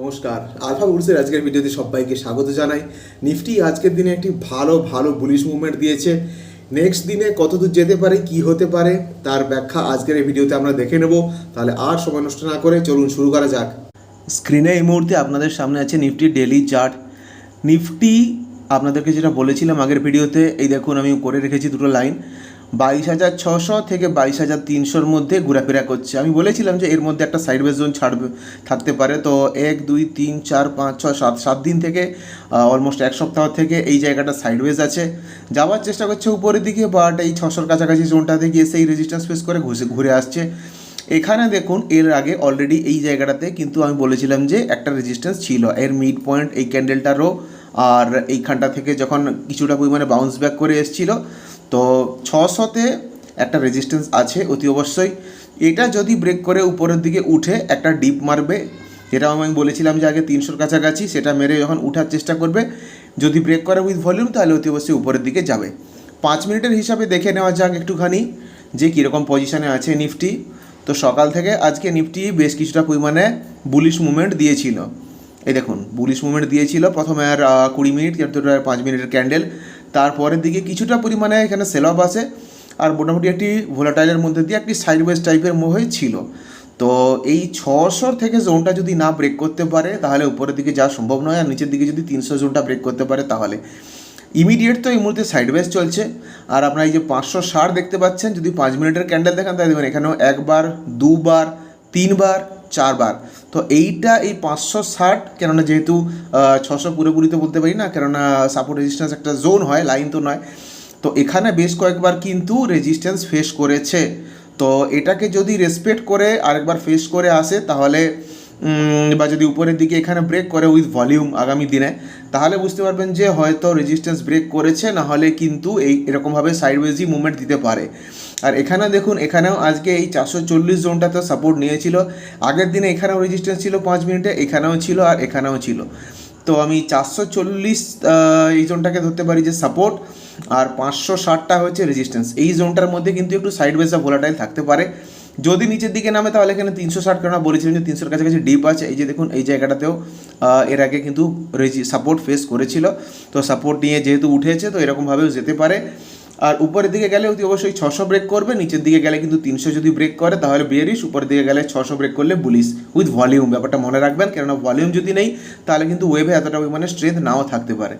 নমস্কার, আলফা বুলসের আজকের ভিডিওতে সবাইকে স্বাগত জানাই। নিফটি আজকের দিনে একটি ভালো ভালো বুলিশ মুভমেন্ট দিয়েছে। নেক্সট দিনে কতদূর যেতে পারে, কি হতে পারে, তার ব্যাখ্যা আজকের এই ভিডিওতে আমরা দেখে নেব। তাহলে আর সময় নষ্ট না করে চলুন শুরু করা যাক। স্ক্রিনে এই মুহূর্তে আপনাদের সামনে আছে নিফটি ডেলি চার্ট নিফটি আপনাদেরকে যেটা বলেছিলাম আগের ভিডিওতে, এই দেখুন, আমি করে রেখেছি দুটো লাইন বাইশ হাজার ছশো থেকে বাইশ হাজার তিনশোর মধ্যে ঘোরাফেরা করছে। আমি বলেছিলাম যে এর মধ্যে একটা সাইডওয়েজ জোন ছাড়বে, থাকতে পারে। তো এক, দুই, তিন, চার, পাঁচ, ছয়, সাত সাত দিন থেকে অলমোস্ট এক সপ্তাহ থেকে এই জায়গাটা সাইডওয়েজ আছে। যাওয়ার চেষ্টা করছে উপরের দিকে বাট এই ছশোর কাছাকাছি জোনটাতে গিয়ে সেই রেজিস্ট্যান্স ফেস করে ঘুষে ঘুরে আসছে। এখানে দেখুন, এর আগে অলরেডি এই জায়গাটাতে কিন্তু আমি বলেছিলাম যে একটা রেজিস্ট্যান্স ছিল। এর মিড পয়েন্ট এই ক্যান্ডেলটারও আর এইখানটা থেকে যখন কিছুটা পরিমাণে বাউন্স ব্যাক করে এসছিল তো ছশোতে একটা রেজিস্ট্যান্স আছে, অতি অবশ্যই। এটা যদি ব্রেক করে উপরের দিকে উঠে একটা ডিপ মারবে যেটা আমি বলেছিলাম যে আগে তিনশোর কাছাকাছি, সেটা মেরে যখন উঠার চেষ্টা করবে, যদি ব্রেক করে উইথ ভলিউম তাহলে অতি অবশ্যই উপরের দিকে যাবে। পাঁচ মিনিটের হিসাবে দেখে নেওয়া যাক একটুখানি যে কীরকম পজিশনে আছে নিফটি। তো সকাল থেকে আজকে নিফটি বেশ কিছুটা পরিমাণে বুলিশ মুভমেন্ট দিয়েছিল। এই দেখুন বুলিশ মুভমেন্ট দিয়েছিল। প্রথমে আর কুড়ি মিনিট, তারপরে পাঁচ মিনিটের ক্যান্ডেল তারপরের দিকে কিছুটা পরিমাণে এখানে সেল আসে আর মোটামুটি একটি ভোলাটাইলের মধ্যে দিয়ে একটি সাইডওয়েজ টাইপের মোহে ছিল। তো এই ছশোর থেকে জোনটা যদি না ব্রেক করতে পারে, তাহলে উপরের দিকে যাওয়া সম্ভব নয়। আর নিচের দিকে যদি তিনশো জোনটা ব্রেক করতে পারে, তাহলে ইমিডিয়েট তো এই মুহূর্তে সাইডওয়েজ চলছে। আর আপনারা এই যে পাঁচশো ষাট দেখতে পাচ্ছেন, যদি পাঁচ মিনিটের ক্যান্ডেল দেখেন, তাহলে দেখবেন এখানেও একবার, দুবার, তিনবার চারবার। তো এইটা এই পাঁচশো ষাট, কেননা যেহেতু ছশো পুরোপুরিতে বলতে পারি না, কেননা সাপোর্ট রেজিস্ট্যান্স একটা জোন হয় লাইন তো নয়। তো এখানে বেশ কয়েকবার কিন্তু রেজিস্ট্যান্স ফেস করেছে। তো এটাকে যদি রেসপেক্ট করে আরেকবার ফেস করে আসে, তাহলে বা যদি উপরের দিকে এখানে ব্রেক করে উইথ ভলিউম আগামী দিনে, তাহলে বুঝতে পারবেন যে হয়তো রেজিস্ট্যান্স ব্রেক করেছে, না হলে কিন্তু এই এরকমভাবে সাইডওয়েজই মুভমেন্ট দিতে পারে। আর এখানে দেখুন, এখানেও আজকে এই চারশো চল্লিশ জোনটাতে সাপোর্ট নিয়েছিল। আগের দিনে এখানেও রেজিস্ট্যান্স ছিল পাঁচ মিনিটে, এখানেও ছিল আর এখানেও ছিল। তো আমি চারশো চল্লিশ এই জোনটাকে ধরতে পারি যে সাপোর্ট আর পাঁচশো ষাটটা হচ্ছে রেজিস্ট্যান্স এই জোনটার মধ্যে কিন্তু একটু সাইডওয়েজ বা ভোলাটাইল থাকতে পারে। যদি নিচের দিকে নামে, তাহলে এখানে তিনশো ষাট কেন বলেছিলেন যে তিনশোর কাছাকাছি ডিপ আছে। এই যে দেখুন, এই জায়গাটাতেও এর আগে কিন্তু সাপোর্ট ফেস করেছিল। তো সাপোর্ট নিয়ে যেহেতু উঠেছে, তো এরকমভাবেও যেতে পারে। আর উপরের দিকে গেলে অতি অবশ্যই ছশো ব্রেক করবে। নিচের দিকে গেলে কিন্তু তিনশো যদি ব্রেক করে, তাহলে বিয়ারিশ উপরের দিকে গেলে ছশো ব্রেক করলে বুলিশ উইথ ভলিউম ব্যাপারটা মনে রাখবেন, কেননা ভলিউম যদি নেই, তাহলে কিন্তু ওয়েভে এতটা পরিমাণে স্ট্রেংথ নাও থাকতে পারে।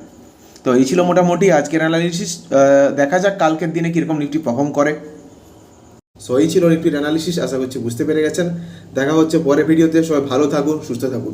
তো এই ছিল মোটামুটি আজকের অ্যানালিসিস দেখা যাক কালকের দিনে কীরকম নিফটি পারফর্ম করে। সো এই ছিল নিফটির অ্যানালিসিস আশা করছি বুঝতে পেরে গেছেন। দেখা হচ্ছে পরে ভিডিওতে। সবাই ভালো থাকুন, সুস্থ থাকুন।